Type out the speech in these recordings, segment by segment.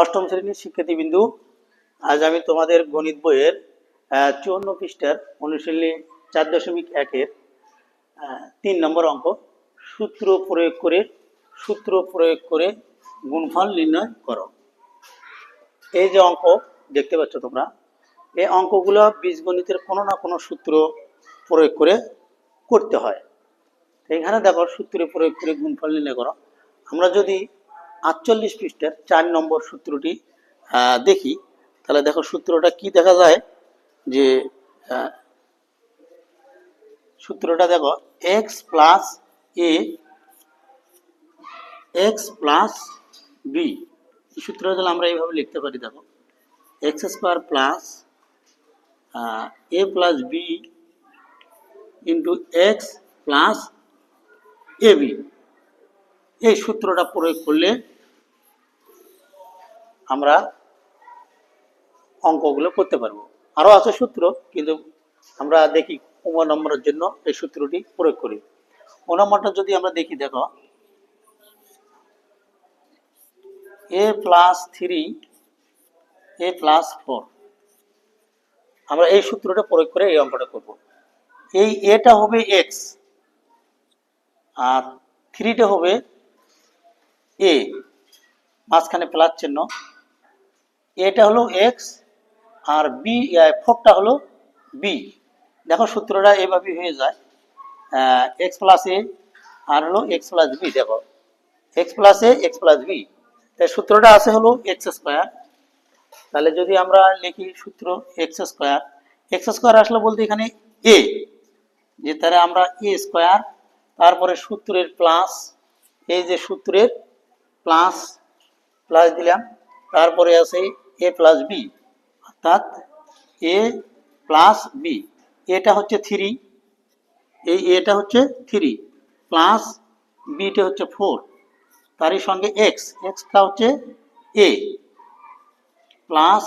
অষ্টম শ্রেণির শিক্ষার্থীবিন্দু, আজ আমি তোমাদের গণিত বইয়ের চুয়ান্ন পৃষ্ঠার অনুশীলনী চার দশমিক একের তিন নম্বর অঙ্ক, সূত্র প্রয়োগ করে, সূত্র প্রয়োগ করে গুণফল নির্ণয় করো। এই যে অঙ্ক দেখতে পাচ্ছ তোমরা, এই অঙ্কগুলো বীজগণিতের কোনো না কোনো সূত্র প্রয়োগ করে করতে হয়। এখানে দেখো সূত্রে প্রয়োগ করে গুণফল নির্ণয় করো। আমরা যদি আটচল্লিশ পৃষ্ঠের চার নম্বর সূত্রটি দেখি। তাহলে দেখো সূত্রটা কি দেখা যায়? যে সূত্রটা দেখো X plus A X plus B এই সূত্রটা তাহলে আমরা এইভাবে লিখতে পারি, দেখো। X square plus A plus B into X plus A B এই সূত্রটা প্রয়োগ করলে আমরা অঙ্কগুলো করতে পারব। আরও আছে সূত্র, কিন্তু আমরা দেখি ও নম্বরের জন্য এই সূত্রটি প্রয়োগ করি। ও নম্বরটা যদি আমরা দেখি, দেখো। A plus three A plus four আমরা এই সূত্রটা প্রয়োগ করে এই অঙ্কটা করব। এই এটা হবে এক্স আর থ্রিটা হবে এ মাঝখানে প্লাস চিহ্ন। এটা হলো এক্স আর বি ফোরটা হলো বি দেখো সূত্রটা এভাবে হয়ে যায়। এক্স প্লাস এ আর হলো এক্স প্লাস বি দেখো। X plus A X plus B তাই সূত্রটা আছে হলো এক্স স্কোয়ার তাহলে যদি আমরা লিখি সূত্র এক্স স্কোয়ার এক্স স্কোয়ার আসলে বলতে এখানে এ যে তাহলে আমরা এ স্কোয়ার তারপরে সূত্রের প্লাস এই যে সূত্রের প্লাস প্লাস দিলাম, তারপরে আছে এ প্লাস বি অর্থাৎ এ প্লাস বি এটা হচ্ছে থ্রি এই এটা হচ্ছে থ্রি প্লাস বিটা হচ্ছে ফোর তারই সঙ্গে এক্স এক্সটা হচ্ছে এ প্লাস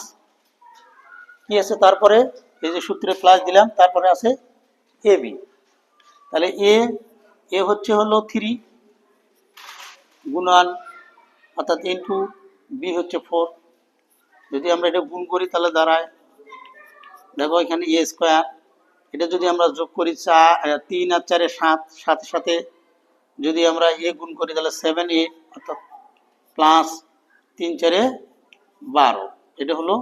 কি আছে তারপরে? এই যে সূত্রে প্লাস দিলাম, তারপরে আছে এ বি তাহলে এ এ হচ্ছে হলো থ্রি গুণান অর্থাৎ ইন্টু বি হচ্ছে ফোর যদি আমরা এটা গুণ করি তাহলে দাঁড়ায়। দেখো এখানে এ স্কোয়ার এটা যদি আমরা যোগ করি চা তিন আর চারে সাত, সাথে সাথে যদি আমরা এ গুণ করি তাহলে সেভেন এ অর্থাৎ প্লাস তিন চারে বারো। এটা হলো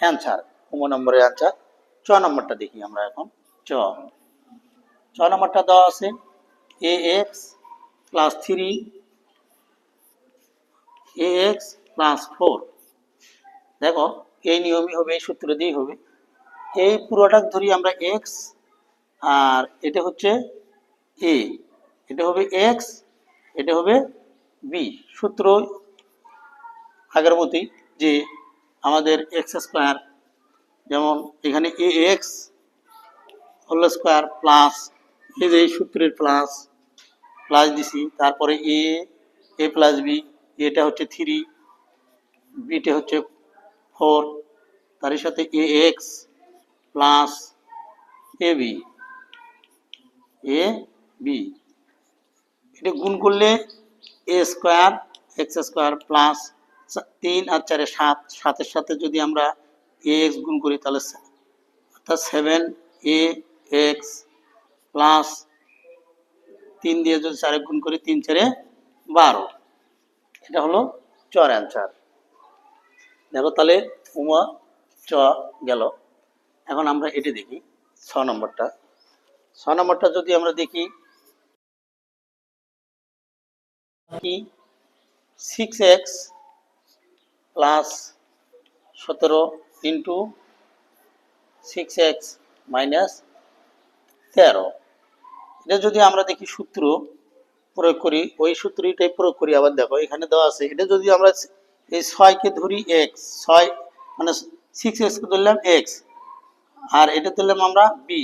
অ্যান্সার পনেরো নম্বরের অ্যান্সার ছ নম্বরটা দেখি আমরা এখন। চ ছ নম্বরটা দেওয়া আছে A X plus three A X plus four দেখো, এই নিয়মই হবে, এই সূত্র দিয়েই হবে। এই পুরোটা ধরি আমরা এক্স আর এটা হচ্ছে এ এটা হবে এক্স এটা হবে বি সূত্র আগের মতোই যে আমাদের এক্স স্কোয়ার যেমন এখানে A X whole square plus এই যে সূত্রের প্লাস প্লাস দিছি, তারপরে এ এ প্লাস বি এটা হচ্ছে থ্রি বিটা হচ্ছে ফোর তার সাথে A X plus A B A B এটা গুণ করলে A square X square plus তিন আর চারে সাত, সাতের সাথে যদি আমরা এ এক্স গুণ করি তাহলে অর্থাৎ সেভেন এ এক্স প্লাস তিন দিয়ে যদি চারে গুণ করি তিন চারে বারো। এটা হলো চর অ্যান্সার দেখো তাহলে উমা, চ গেল। এখন আমরা এটি দেখি, ছ নম্বরটা। ছ নম্বরটা যদি আমরা দেখি, কি? সিক্স এক্স প্লাস সতেরো ইন্টু সিক্স এক্স মাইনাস তেরো। এটা যদি আমরা দেখি সূত্র প্রয়োগ করি, ওই সূত্রটাই প্রয়োগ করি। আবার দেখো, এখানে দেওয়া আছে, এটা যদি আমরা এই ছয়কে ধরি এক্স ছয় মানে সিক্স এক্সকে ধরলাম এক্স আর এটা ধরলাম আমরা বি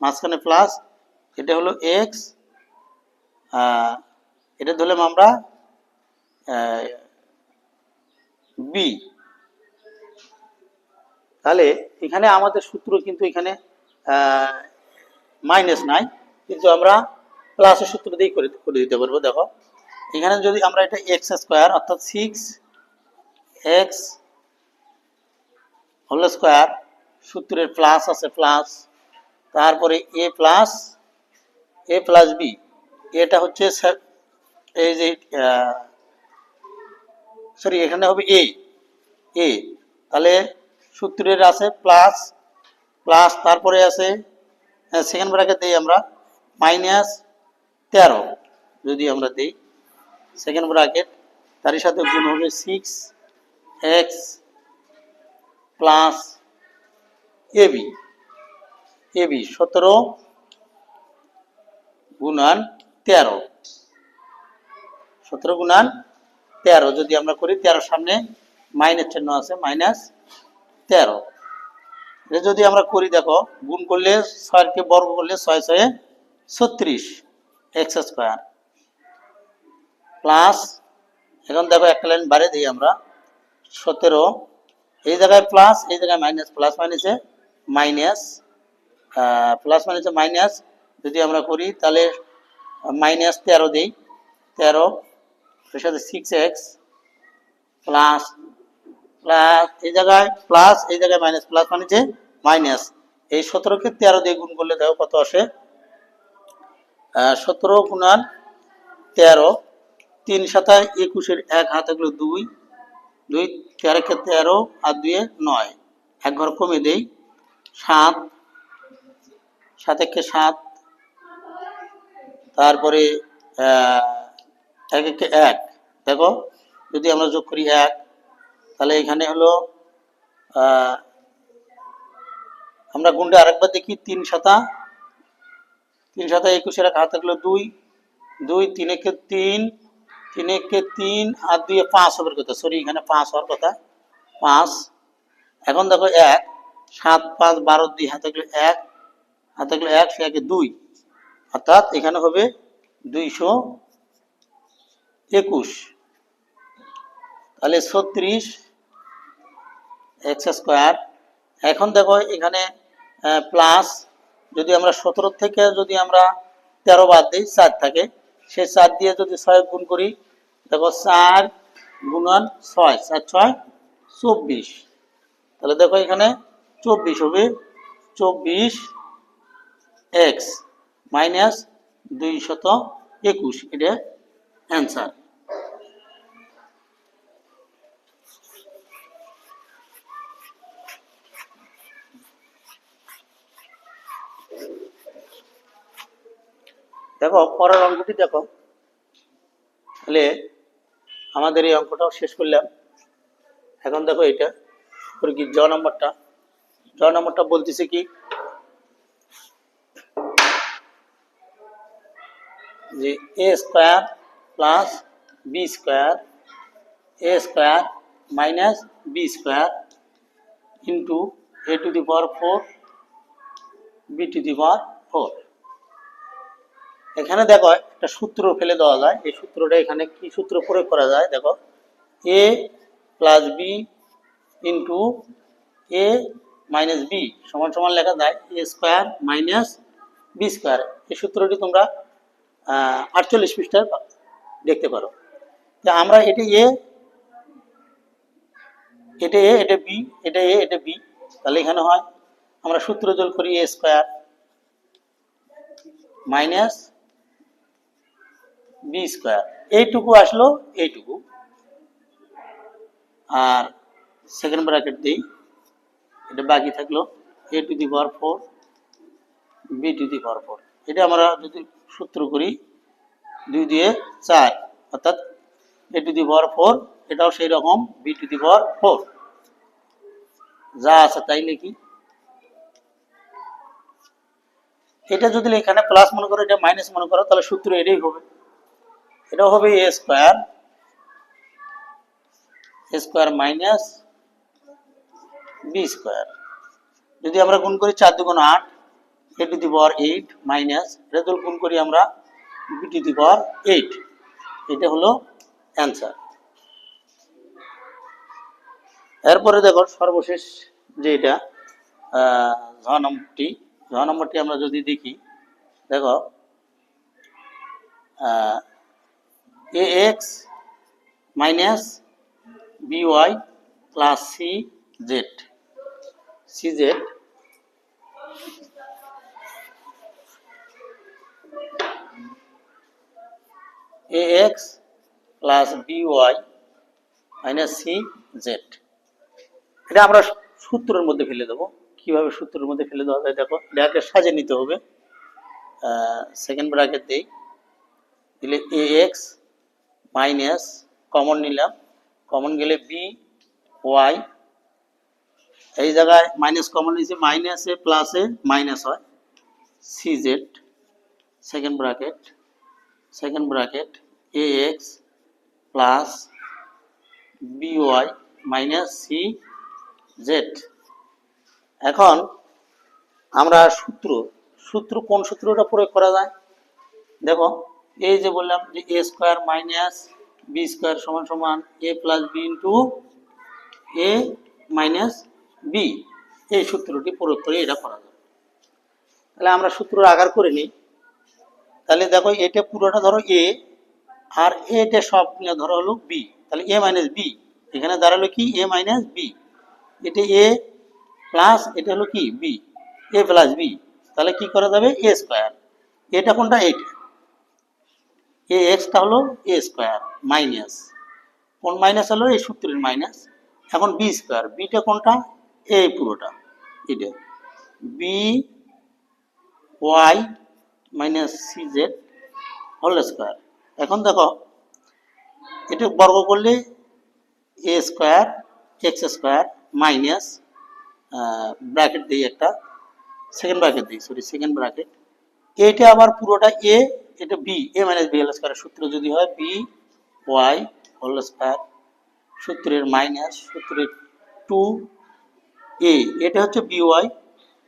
মাঝখানে প্লাস এটা হলো এক্স এটা ধরলাম আমরা বি তাহলে এখানে আমাদের সূত্র কিন্তু এখানে মাইনাস নাই, কিন্তু আমরা প্লাসের সূত্র দিয়ে করে করে দিতে পারব, দেখো। এখানে যদি আমরা এটা এক্স স্কোয়ার অর্থাৎ সিক্স এক্স হোল স্কোয়ার সূত্রের প্লাস আছে প্লাস তারপরে A plus A plus B এটা হচ্ছে এই যে সরি এখানে হবে এ এ তাহলে সূত্রের আছে প্লাস প্লাস তারপরে আছে সেকেন্ড ব্র্যাকেট দিই আমরা মাইনাস তেরো, যদি আমরা দিই সেকেন্ড ব্র্যাকেট তারই সাথে গুণ হবে six X plus AB AB সতেরো গুণান তেরো, সতেরো গুণান তেরো, যদি আমরা করি তেরোর সামনে মাইনাস চিহ্ন আছে মাইনাস তেরো। যদি আমরা করি, দেখো, গুণ করলে ছয়কে বর্গ করলে ছয় ছয়ে ছত্রিশ। X square. প্লাস, এখন দেখো একটা লাইন বাড়ে দিই আমরা, সতেরো। এই জায়গায় প্লাস, এই জায়গায় মাইনাস, প্লাস মাইনাসে মাইনাস প্লাস মাইনাসে মাইনাস যদি আমরা করি, তাহলে মাইনাস তেরো দিই। তেরো সাথে সিক্স এক্স প্লাস প্লাস, এই জায়গায় প্লাস, এই জায়গায় মাইনাস, প্লাস মানে যে মাইনাস। এই সতেরোকে তেরো দিয়ে গুণ করলে দেখো কত আসে? সতেরো গুণান তেরো, তিন সাতায় একুশের এক হাত হলো দুই দুই তেরোকে তেরো আর দুয়ে নয়। এক ঘর কমে দেই, সাত সাত একে সাত, তারপরে এক একে এক। দেখো, যদি আমরা যোগ করি এক, তাহলে এখানে হলো আমরা গুণটা আরেকবার দেখি, তিন সাতা তিন সাতা একুশের এক হাত থাকল দুই। দুই তিন একে তিন তিন একে তিন, আর দুই পাঁচ হবার কথা। সরি এখানে পাঁচ হওয়ার কথা। পাঁচ। এখন দেখো এক, সাত, পাঁচ, বারো, দুই, হাতে থাকলে এক, হাতে থাকলে এক, সে একে দুই। অর্থাৎ এখানে হবে দুইশো একুশ। তাহলে ছত্রিশ, এক্স স্কোয়ার। এখন দেখো এখানে প্লাস যদি আমরা সতেরো থেকে যদি আমরা তেরো বাদ দিই, চার থাকে। সেই চার দিয়ে যদি ছয় গুণ করি, দেখো চার গুণন ছয়, চার ছয় চব্বিশ। তাহলে দেখো এখানে চব্বিশ হবে, চব্বিশ এক্স মাইনাস দুই শত একুশ, এটা অ্যান্সার। দেখো, পরের অঙ্কটি দেখো। তাহলে আমাদের এই অঙ্কটাও শেষ করলাম। এখন দেখো এটা কি, জ নম্বরটা। জ নম্বরটা বলতেছে কি, যে A square plus B square A square minus B square into A to the power four B to the power four এখানে দেখো একটা সূত্র ফেলে দেওয়া যায়। এই সূত্রটা এখানে কি সূত্র প্রয়োগ করা যায়? দেখো A plus B into A minus B সমান সমান লেখা যায় A square minus B square এই সূত্রটি তোমরা আটচল্লিশ পৃষ্ঠায় দেখতে পারো। যে আমরা এটি এ এটা এ এটা বি এটা এ এটা বি তাহলে এখানে হয়, আমরা সূত্র যোগ করি A square minus B square এইটুকু আসলো এইটুকু। আর সেকেন্ড ব্র্যাকেট দিই। এটা বাকি থাকল A to the power four B to the power four এটা আমরা যদি সূত্র করি, দুই দিয়ে চার, অর্থাৎ এ টু দি পাওয়ার ফোর এটাও সেই রকম B to the power four যা আছে তাই লিখি। এটা যদি এখানে প্লাস মনে করো, এটা মাইনাস মনে করো, তাহলে সূত্র এটাই হবে। এটাও হবে A square A square minus B square যদি আমরা গুণ করি চার দুগুণ আট A to the power eight minus এটা গুণ করি আমরা B to the power eight এটা হলো অ্যান্সার এরপরে দেখো সর্বশেষ যে এটা ঝ নম্বরটি ঝ নম্বরটি আমরা যদি দেখি, দেখো A X minus B Y plus C Z C Z A X plus B Y minus C Z এটা আমরা সূত্রের মধ্যে ফেলে দেবো। কীভাবে সূত্রের মধ্যে ফেলে দেওয়া যায় দেখো ডাকে সাজিয়ে নিতে হবে। সেকেন্ড ব্র্যাকেট দিই। দিলে এ এক্স মাইনাস কমন নিলাম। কমন গেলে বি ওয়াই এই জায়গায় মাইনাস কমন নিয়েছে, মাইনাসে প্লাসে মাইনাস হয়। C Z second bracket second bracket A X plus B Y minus C Z এখন আমরা সূত্র সূত্র কোন সূত্রটা প্রয়োগ করা যায়? দেখো এই যে বললাম যে A square minus B square সমান সমান A plus B into A minus B এই সূত্রটি প্রয়োগ করে এটা করা যাবে তাহলে আমরা সূত্র আকার করে নিই। তাহলে দেখো এটা পুরোটা ধরো এ আর এটা সব ধরো হলো বি তাহলে এ মাইনাস বি এখানে দাঁড়াল কি? এ মাইনাস বি এটা এ প্লাস এটা হলো কি? বি এ প্লাস বি তাহলে কি করা যাবে? এ স্কোয়ার এটা কোনটা? এইটা। এ এক্সটা হলো এ স্কোয়ার মাইনাস কোন মাইনাস হলো? এই সূত্রের মাইনাস এখন বি স্কোয়ার বিটা কোনটা? এ পুরোটা। এটা B Y minus C Z whole square এখন দেখো, এটা বর্গ করলে A square X square minus bracket দিই একটা। সেকেন্ড ব্র্যাকেট দিই সরি সেকেন্ড ব্র্যাকেট এইটা আবার পুরোটা এ এটা B A minus B whole square সূত্র যদি হয় বি ওয়াই হোল স্কোয়ার সূত্রের মাইনাস সূত্রের টু এ এটা হচ্ছে বি ওয়াই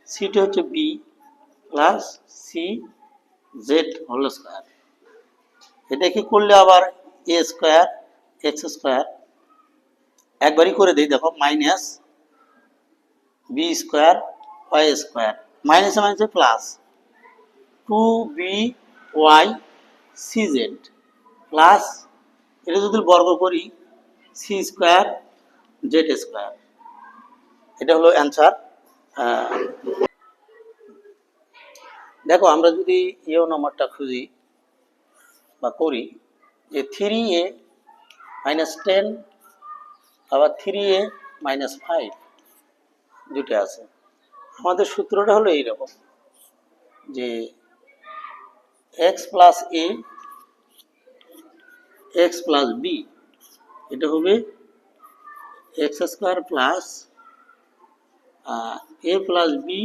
সিটা হচ্ছে B plus C Z whole square এটা কি করলে আবার এ স্কোয়ার এক্স স্কোয়ার একবারই করে দিই, দেখো minus B square Y square মাইনাসে মাইনাসে plus two B Y C Z plus এটা যদি বর্গ করি সি স্কোয়ার, জেড স্কোয়ার। এটা হলো অ্যান্সার দেখো আমরা যদি ইও নম্বরটা খুঁজি বা করি যে থ্রি এ মাইনাস টেন আবার থ্রি এ মাইনাস ফাইভ দুটো আছে। আমাদের সূত্রটা হলো এইরকম যে X plus A X plus B এটা হবে X square plus A plus B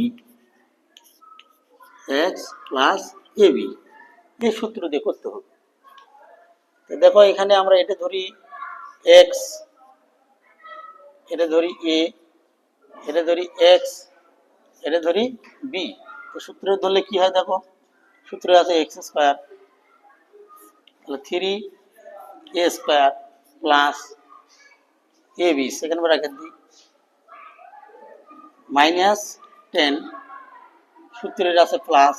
X plus A B এই সূত্র দিয়ে করতে হবে। তো দেখো এখানে আমরা এটা ধরি এক্স এটা ধরি এ এটা ধরি এক্স এটা ধরি বি তো সূত্র ধরলে কি হয় দেখো? সূত্রে আছে এক্স স্কোয়ার, তাহলে three A square plus A B second bracket দিই মাইনাস টেন সূত্রের আছে প্লাস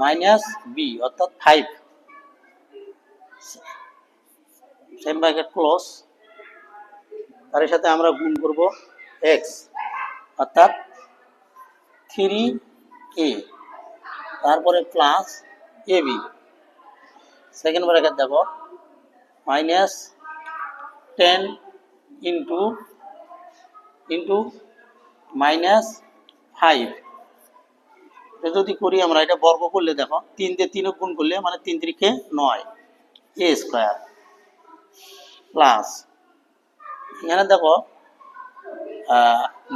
মাইনাস বি অর্থাৎ ফাইভ সেম ব্র্যাকেট ক্লোজ তার সাথে আমরা গুণ করব এক্স অর্থাৎ থ্রি এ তারপরে plus A B second bracket দেখো। Minus ten into into minus five যদি করি আমরা, এটা বর্গ করলে দেখো, তিন দিয়ে তিন গুণ করলে মানে তিন তিরিখে নয়। এ স্কোয়ার প্লাস এখানে দেখো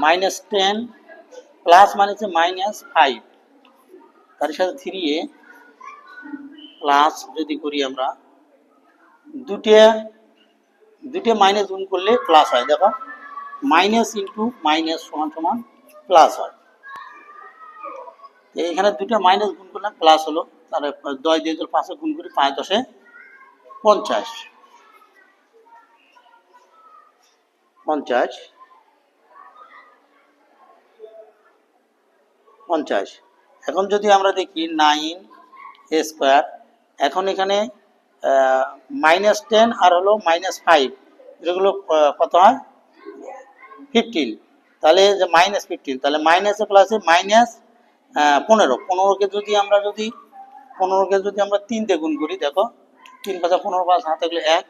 মাইনাস টেন প্লাস মানে হচ্ছে মাইনাস ফাইভ তার সাথে থ্রি এ প্লাস যদি করি আমরা দুটে দুটে মাইনাস গুণ করলে প্লাস হয়। দেখো মাইনাস ইন্টু মাইনাস সমান সমান প্লাস হয়। এখানে দুটো মাইনাস গুণ করলাম প্লাস হলো তাহলে দশ দিয়ে যদি পাঁচে গুণ করি পাঁচ দশে পঞ্চাশ। পঞ্চাশ। পঞ্চাশ। এখন যদি আমরা দেখি নাইন এ স্কোয়ার, এখন এখানে মাইনাস টেন আর হলো মাইনাস ফাইভ যেগুলো কত হয়? ফিফটিন তাহলে যে মাইনাস ফিফটিন তাহলে মাইনাসে প্লাসে মাইনাস পনেরো। পনেরোকে যদি আমরা যদি, পনেরোকে যদি আমরা তিন দিয়ে গুণ করি, দেখো, তিন পাঁচা পনেরো পাঁচ হাতে গেলে এক,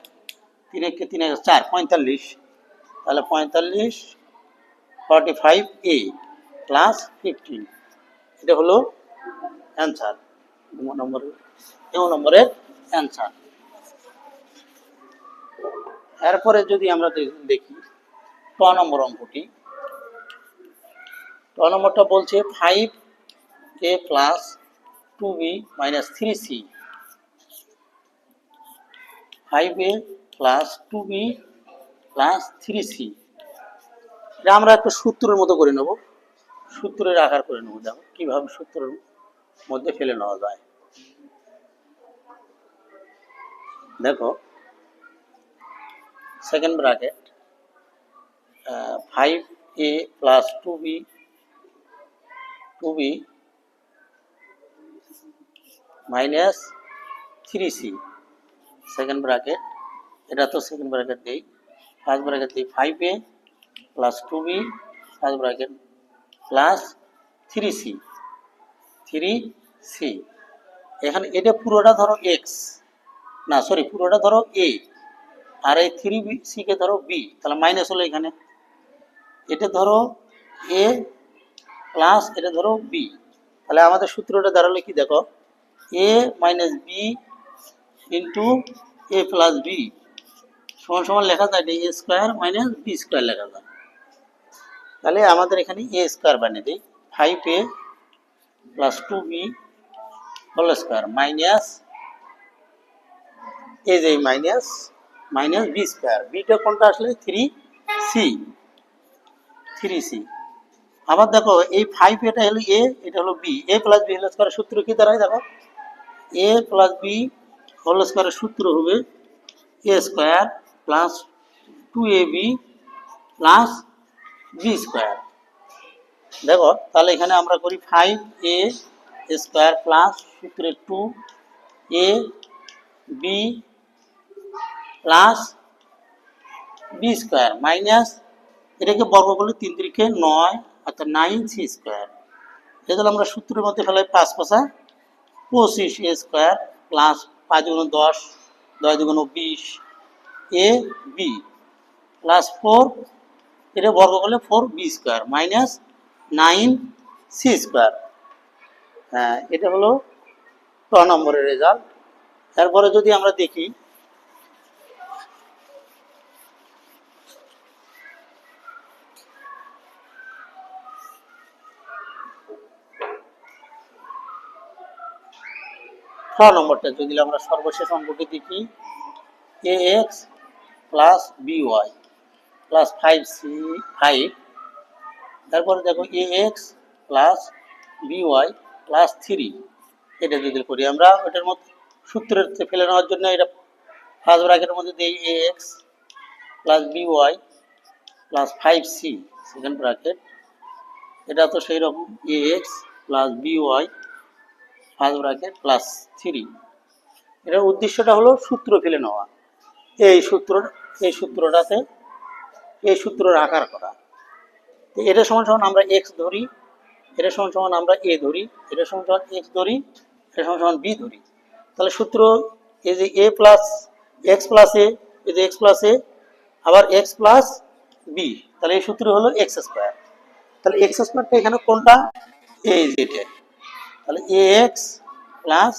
তিন একে তিন এক চার, পঁয়তাল্লিশ। তাহলে পঁয়তাল্লিশ forty five A plus fifteen এটা হলো অ্যান্সার নম্বরের এ নম্বরের অ্যান্সার এরপরে যদি আমরা দেখি, ট নম্বর অঙ্কটি। ট নম্বরটা বলছে five A plus two B minus three C five A plus two B plus three C এটা আমরা একটা সূত্রের মতো করে নেব। সূত্রের আকার করে নেব, দেখো কীভাবে সূত্রের মধ্যে ফেলে নেওয়া যায়। দেখো second bracket five A plus two B two B minus three C second bracket এটা তো সেকেন্ড ব্র্যাকেট দিই ফার্স্ট ব্র্যাকেট দিই five A plus two B first bracket plus three C three C এখানে এটা পুরোটা ধরো এক্স না sorry পুরোটা ধরো এ আর এই থ্রি বি সিকে ধরো বি তাহলে মাইনাস হলো এখানে। এটা ধরো এ প্লাস এটা ধরো বি তাহলে আমাদের সূত্রটা দাঁড়াল কি দেখো? A minus B into A plus B সমান সমান লেখা যায় A square minus B square লেখা যায়। তাহলে আমাদের এখানে এ স্কোয়ার বানিয়ে দিই। Five A plus two B whole square minus A যে মাইনাস মাইনাস বি স্কোয়ার বিটা কোনটা আসলে? থ্রি সি থ্রি সি আবার দেখো, এই ফাইভ এটা হলো এ এটা হলো B A plus B whole স্কোয়ারের সূত্র কি দাঁড়ায় দেখো? এ প্লাস বি হোল স্কোয়ারের সূত্র হবে A square plus two A B plus B square দেখো, তাহলে এখানে আমরা করি ফাইভ এ স্কোয়ার প্লাস সূত্রে two A B plus B square minus এটাকে বর্গ করলে তিন তিরিখে নয়, অর্থাৎ নাইন সি স্কোয়ার এগুলো আমরা সূত্রের মধ্যে ফেলাই পাঁচ পাশা পঁচিশ এ স্কোয়ার প্লাস পাঁচ দুগুণ দশ দশ দুগুণ বিশ এ বি প্লাস ফোর এটা বর্গ করলে four B square minus nine C square হ্যাঁ এটা হলো ক নম্বরের রেজাল্ট তারপরে যদি আমরা দেখি ছ নম্বরটা যদি আমরা সর্বশেষ অঙ্কটি দেখি A X plus B Y plus five C five তারপরে দেখো A X plus B Y plus three এটা যদি করি আমরা ওটার মধ্যে সূত্রের ফেলে নেওয়ার জন্য এটা ফার্স্ট ব্র্যাকেটের মধ্যে দিই a x plus b y plus five c second bracket এটা তো সেই রকম a x plus b y first bracket plus three এটার উদ্দেশ্যটা হলো সূত্র ফেলে নেওয়া। এই সূত্র, এই সূত্রটাতে এই সূত্রের আকার করা। এটা সমান সমান আমরা এক্স ধরি, এটা সমান সমান আমরা এ ধরি, এটা সমান সমান এক্স ধরি, এটা সমান সমান বি ধরি। তাহলে সূত্র এই যে a plus x plus a এই যে এক্স প্লাস এ আবার এক্স প্লাস বি তাহলে এই সূত্র হলো এক্স স্কোয়ার তাহলে এক্স স্কোয়ারটা এখানে কোনটা? এই যেটা তাহলে a x plus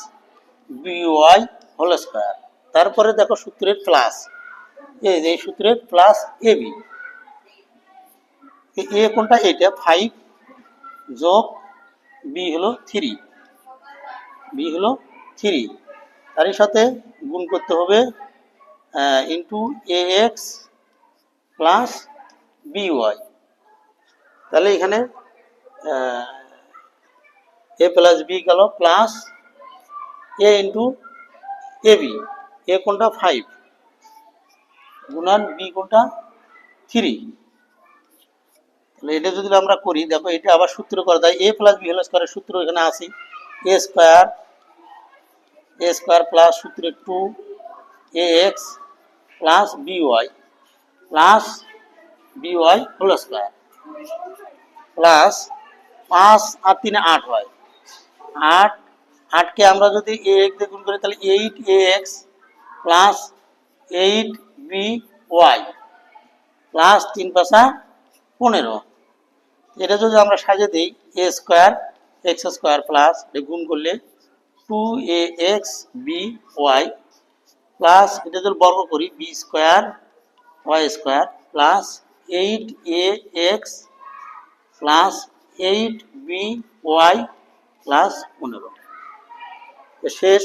b y whole square তারপরে দেখো সূত্রের প্লাস এই যে সূত্রের প্লাস এ বি এ কোনটা? এটা ফাইভ যোগ বি হলো থ্রি বি হলো থ্রি তারই সাথে গুণ করতে হবে into a x plus b y তাহলে এখানে এ প্লাস বি গেল plus a into a b a কোনটা? ফাইভ গুণান বি কোনটা? থ্রি তাহলে এটা যদি আমরা করি, দেখো এটা আবার সূত্র করে দেয় এ প্লাস বি হোল স্কোয়ারের সূত্র এখানে আসি a square a square plus সূত্রে two a x plus b y plus b y whole square plus পাঁচ আর তিনে আট হয়। আট, আটকে আমরা যদি এ এক্স দিয়ে গুণ করি, তাহলে eight a x plus eight b y plus তিন পাশা পনেরো। এটা যদি আমরা সাজিয়ে দিই a square x square plus এটা গুণ করলে two a x b y plus এটা যদি বর্গ করি b square y square plus eight a x plus eight b y plus পনেরো। শেষ।